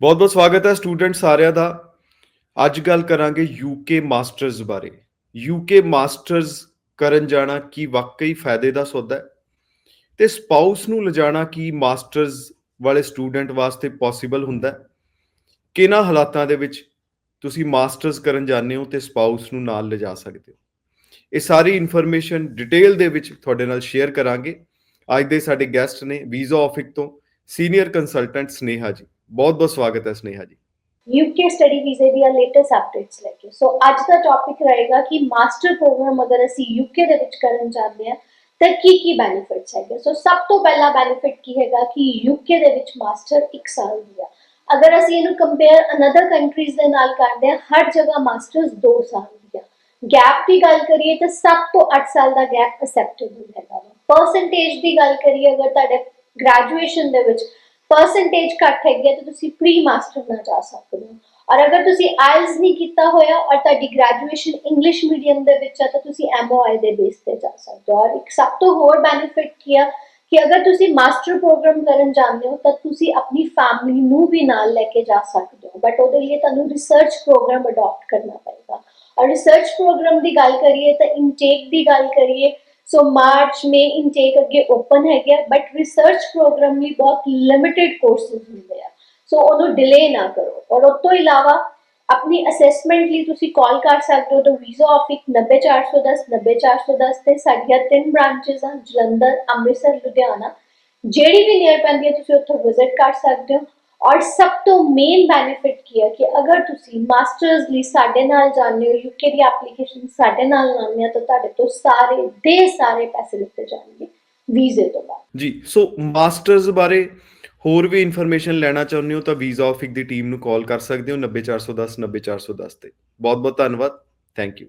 ਬਹੁਤ-ਬਹੁਤ ਸਵਾਗਤ ਹੈ ਸਟੂਡੈਂਟ ਸਾਰਿਆਂ ਦਾ। ਅੱਜ ਗੱਲ ਕਰਾਂਗੇ ਯੂਕੇ ਮਾਸਟਰਸ ਬਾਰੇ। ਯੂਕੇ ਮਾਸਟਰਸ ਕਰਨ ਜਾਣਾ ਕੀ ਵਾਕਈ ਫਾਇਦੇ ਦਾ ਸੌਦਾ ਹੈ? ਤੇ ਸਪਾਊਸ ਨੂੰ ਲਿਜਾਣਾ ਕੀ ਮਾਸਟਰਸ ਵਾਲੇ ਸਟੂਡੈਂਟ ਵਾਸਤੇ ਪੋਸੀਬਲ ਹੁੰਦਾ ਹੈ? ਕਿਹਨਾਂ ਹਾਲਾਤਾਂ ਦੇ ਵਿੱਚ ਤੁਸੀਂ ਮਾਸਟਰਸ ਕਰਨ ਜਾਂਦੇ ਹੋ ਤੇ ਸਪਾਊਸ ਨੂੰ ਨਾਲ ਲਿਜਾ ਸਕਦੇ ਹੋ? ਇਹ ਸਾਰੀ ਇਨਫੋਰਮੇਸ਼ਨ ਡਿਟੇਲ ਦੇ ਵਿੱਚ ਤੁਹਾਡੇ ਨਾਲ ਸ਼ੇਅਰ ਕਰਾਂਗੇ। ਅੱਜ ਦੇ ਸਾਡੇ ਗੈਸਟ ਨੇ ਵੀਜ਼ਾ ਆਫਿਕ ਤੋਂ ਸੀਨੀਅਰ ਕੰਸਲਟੈਂਟ ਸਨੇਹਾ ਜੀ। ਬਹੁਤ ਬਹੁਤ ਸਵਾਗਤ ਹੈ ਸਨੇਹਾ ਜੀ। ਯੂਕੇ ਸਟੱਡੀ ਵੀਜ਼ੇ ਦੀਆਂ ਲੇਟੈਸਟ ਅਪਡੇਟਸ ਲੈ ਕੇ। ਸੋ ਅੱਜ ਦਾ ਟੌਪਿਕ ਰਹੇਗਾ ਕਿ ਮਾਸਟਰ ਪ੍ਰੋਗਰਾਮ ਅਗਰ ਅਸੀਂ ਯੂਕੇ ਦੇ ਵਿੱਚ ਕਰਨ ਚਾਹੁੰਦੇ ਹਾਂ, ਤਾਂ ਕੀ ਕੀ ਬੈਨੀਫਿਟਸ ਹੈਗੇ? ਸੋ ਸਭ ਤੋਂ ਪਹਿਲਾ ਬੈਨੀਫਿਟ ਕੀ ਹੈਗਾ ਕਿ ਯੂਕੇ ਦੇ ਵਿੱਚ ਮਾਸਟਰ 1 ਸਾਲ ਦੀ ਆ। ਅਗਰ ਅਸੀਂ ਇਹਨੂੰ ਕੰਪੇਅਰ ਅਨਦਰ ਕੰਟਰੀਜ਼ ਦੇ ਨਾਲ ਕਰਦੇ ਹਾਂ, ਹਰ ਜਗ੍ਹਾ ਮਾਸਟਰਸ 2 ਸਾਲ ਦੀ ਆ। ਗੈਪ ਦੀ ਗੱਲ ਕਰੀਏ ਤਾਂ 7 ਤੋਂ 8 ਸਾਲ ਦਾ ਗੈਪ ਅਸੈਪਟੇਬਲ ਹੈਗਾ ਪਰਸੈਂਟੇਜ ਦੀ ਗੱਲ ਕਰੀਏ ਅਗਰ ਤੁਹਾਡੇ ਗ੍ਰੈਜੂਏਸ਼ਨ ਦੇ ਵਿੱਚ ਪਰਸੈਂਟੇਜ ਘੱਟ ਹੈਗੀ ਹੈ, ਤਾਂ ਤੁਸੀਂ ਪ੍ਰੀ ਮਾਸਟਰ ਨਾਲ ਜਾ ਸਕਦੇ ਹੋ। ਔਰ ਅਗਰ ਤੁਸੀਂ ਆਇਲਸ ਨਹੀਂ ਕੀਤਾ ਹੋਇਆ ਔਰ ਤੁਹਾਡੀ ਗ੍ਰੈਜੂਏਸ਼ਨ ਇੰਗਲਿਸ਼ ਮੀਡੀਅਮ ਦੇ ਵਿੱਚ ਆ ਤਾਂ ਤੁਸੀਂ ਐਮਓਆਈ ਦੇ ਬੇਸ ਤੇ ਜਾ ਸਕਦੇ ਹੋ। ਔਰ ਇੱਕ ਸਭ ਤੋਂ ਹੋਰ ਬੈਨੀਫਿਟ ਕੀ ਆ, ਕਿ ਅਗਰ ਤੁਸੀਂ ਮਾਸਟਰ ਪ੍ਰੋਗਰਾਮ ਕਰਨ ਜਾਂਦੇ ਹੋ, ਤਾਂ ਤੁਸੀਂ ਆਪਣੀ ਫੈਮਿਲੀ ਨੂੰ ਵੀ ਨਾਲ ਲੈ ਕੇ ਜਾ ਸਕਦੇ ਹੋ। ਬਟ ਉਹਦੇ ਲਈ ਤੁਹਾਨੂੰ ਰਿਸਰਚ ਪ੍ਰੋਗਰਾਮ ਅਡਾਪਟ ਕਰਨਾ ਪਏਗਾ। ਔਰ ਰਿਸਰਚ ਪ੍ਰੋਗਰਾਮ ਦੀ ਗੱਲ ਕਰੀਏ, ਤਾਂ ਇਨਟੇਕ ਦੀ ਗੱਲ ਕਰੀਏ ਸੋ ਮਾਰਚ ਮੇ ਇਨਟੇਕ ਅੱਗੇ ਓਪਨ ਹੈਗਾ ਬਟ ਰਿਸਰਚ ਪ੍ਰੋਗਰਾਮ ਲਈ ਬਹੁਤ ਲਿਮਿਟਿਡ ਕੋਰਸਸ ਹੁੰਦੇ ਆ। ਸੋ ਉਹਨੂੰ ਡਿਲੇ ਨਾ ਕਰੋ। ਔਰ ਉਸ ਤੋਂ ਇਲਾਵਾ, ਆਪਣੀ ਅਸੈਸਮੈਂਟ ਲਈ ਤੁਸੀਂ ਕਾਲ ਕਰ ਸਕਦੇ ਹੋ, ਤਾਂ ਵੀਜ਼ਾ ਆਫਿਸ 90410 90410 ਤੇ ਸਾਡੀਆਂ ਤਿੰਨ ਬ੍ਰਾਂਚੇਸ ਆ, ਜਲੰਧਰ, ਅੰਮ੍ਰਿਤਸਰ, ਲੁਧਿਆਣਾ। ਜਿਹੜੀ ਵੀ ਨੀਅਰ ਪੈਂਦੀ ਹੈ ਤੁਸੀਂ ਉੱਥੇ ਵਿਜ਼ਿਟ ਕਰ ਸਕਦੇ ਹੋ। ਔਰ ਸਭ ਤੋਂ ਮੇਨ ਬੈਨੀਫਿਟ ਕੀ ਹੈ ਕਿ ਅਗਰ ਤੁਸੀਂ ਮਾਸਟਰਸ ਲਈ ਸਾਡੇ ਨਾਲ ਜਾਂਦੇ ਹੋ ਯੂਕੇ ਦੀ ਐਪਲੀਕੇਸ਼ਨ ਸਾਡੇ ਨਾਲ ਲਾਉਂਦੇ ਆ, ਤਾਂ ਤੁਹਾਡੇ ਤੋਂ ਸਾਰੇ ਦੇ ਸਾਰੇ ਪੈਸੇ ਲਿੱਤੇ ਜਾਣਗੇ ਵੀਜ਼ੇ ਤੋਂ ਬਾਅਦ। ਜੀ ਸੋ ਮਾਸਟਰਸ ਬਾਰੇ ਹੋਰ ਵੀ ਇਨਫੋਰਮੇਸ਼ਨ ਲੈਣਾ ਚਾਹੁੰਦੇ ਹੋ ਤਾਂ ਵੀਜ਼ਾ ਆਫਿਕ ਦੀ ਟੀਮ ਨੂੰ ਕਾਲ ਕਰ ਸਕਦੇ ਹੋ 90410 90410 ਤੇ। ਬਹੁਤ ਬਹੁਤ ਧੰਨਵਾਦ। Thank you